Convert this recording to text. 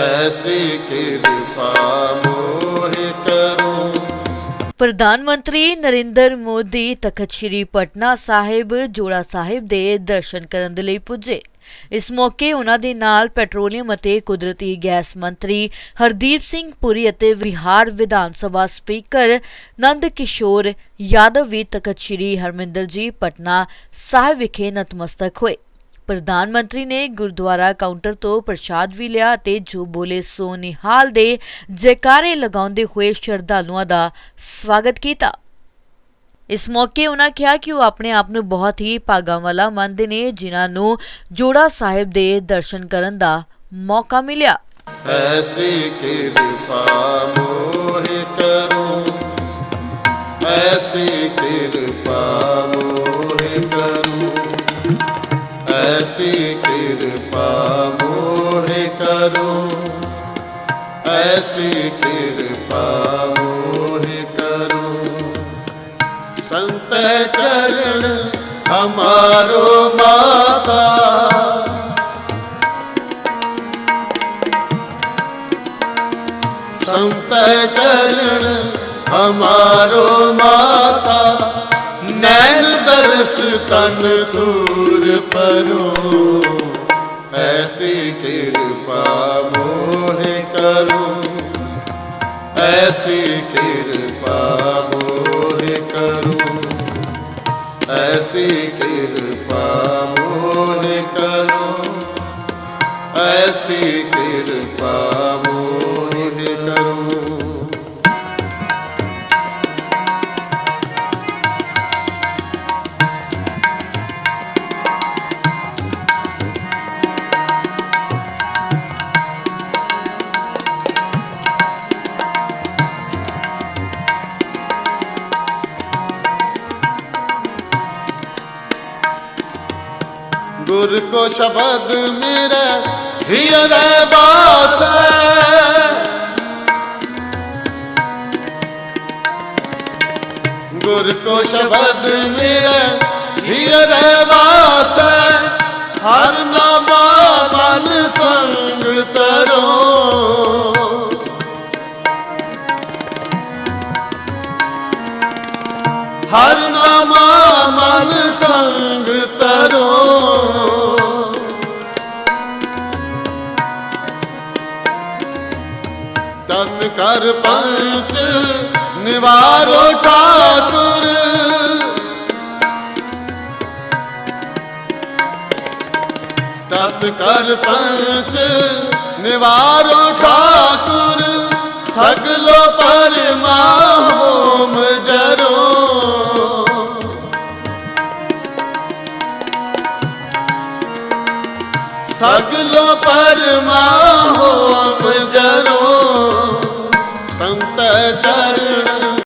ਐਸੀ ਕਿਰਪਾ ਮੋਹਿ ਕਰੋ। ਪ੍ਰਧਾਨ ਮੰਤਰੀ ਨਰਿੰਦਰ ਮੋਦੀ ਤਖਤ ਸ੍ਰੀ ਪਟਨਾ ਸਾਹਿਬ, ਜੋੜਾ ਸਾਹਿਬ ਦੇ ਦਰਸ਼ਨ ਕਰਨ ਦੇ ਲਈ ਪੁੱਜੇ। ਇਸ ਮੌਕੇ ਉਹਨਾਂ ਦੇ ਨਾਲ ਪੈਟਰੋਲੀਅਮ ਅਤੇ ਕੁਦਰਤੀ ਗੈਸ ਮੰਤਰੀ ਹਰਦੀਪ ਸਿੰਘ ਪੁਰੀ ਅਤੇ ਵਿਹਾਰ ਵਿਧਾਨ ਸਭਾ ਸਪੀਕਰ ਨੰਦ ਕਿਸ਼ੋਰ ਯਾਦਵ ਵੀ ਤਖਤ ਸ੍ਰੀ ਹਰਮਿੰਦਰ ਜੀ ਪਟਨਾ ਸਾਹਿਬ ਵਿਖੇ ਨਤਮਸਤਕ ਹੋਏ। ਪ੍ਰਧਾਨ ਮੰਤਰੀ ਨੇ ਗੁਰਦੁਆਰਾ ਕਾਊਂਟਰ ਤੋਂ ਪ੍ਰਸ਼ਾਦ ਵੀ ਲਿਆ ਅਤੇ ਜੋ ਬੋਲੇ ਸੋ ਨਿਹਾਲ ਦੇ ਜੈਕਾਰੇ ਲਗਾਉਂਦੇ ਹੋਏ ਸ਼ਰਧਾਲੂਆਂ ਦਾ ਸਵਾਗਤ ਕੀਤਾ। ਇਸ ਮੌਕੇ ਉਹਨਾਂ ਕਿਹਾ ਕਿ ਉਹ ਆਪਣੇ ਆਪ ਨੂੰ ਬਹੁਤ ਹੀ ਭਾਗਾਂ ਵਾਲਾ ਮੰਨਦੇ ਨੇ, ਜਿਨ੍ਹਾਂ ਨੂੰ ਜੋੜਾ ਸਾਹਿਬ ਦੇ ਦਰਸ਼ਨ ਕਰਨ ਦਾ ਮੌਕਾ ਮਿਲਿਆ। ਐਸੀ ਕਿਰਪਾ ਮੋਹਿ ਕਰੋ, ਐਸੀ ਕਿਰਪਾ ਮੋਹਿ ਐਸੀ ਕਿਰਪਾ ਮੋਹਿ ਕਰੋ ਐਸੀ ਕਿਰਪਾ ਮੋਹਿ ਕਰੋ ਸੰਤ ਚਰਨ ਹਮਾਰੋ ਮਾਤਾ ਸੰਤ ਚਰਨ ਹਮਾਰੋ ਮਾਤਾ ਦਰਸ ਤਨ ਦੂਰ ਪਰੋ। ਐਸੀ ਕਿਰਪਾ ਮੋਹਿ ਕਰੋ। ਐਸੀ ਕਿਰਪਾ ਮੋਹਿ ਕਰੋ। ਐਸੀ ਕਿਰਪਾ ਮੋਹਿ ਕਰੋ। ਐਸੀ ਕਿਰਪਾ ਮੋਹਿ ਕਰੋ। ਗੁਰ ਕੋ ਸ਼ਬਦ ਮੇਰੇ ਹਿਰੈ ਬਾਸੈ ਗੁਰ ਕੋ ਸ਼ਬਦ ਮੇਰੇ ਹਿਰੈ ਬਾਸੈ ਹਰ ਨਾਮਾ ਮਨ ਸੰਗ ਤਰੋ। ਹਰ ਨਾਮਾ ਮਨ ਸੰਗ ਤਰੋ। ਦਸ ਕਰ ਪੰਚ ਨਿਵਾਰੋ ਠਾਕੁਰ। ਦਸ ਕਰ ਪੰਚ ਨਿਵਾਰੋ ਠਾਕੁਰ। ਸਗਲੋ ਪਰਮਾ ਹੋਮ ਸਗਲੋ ਪਰਮਾ ਹੋਮ ਜਰੋ ਸੰਤ ਚਰਨ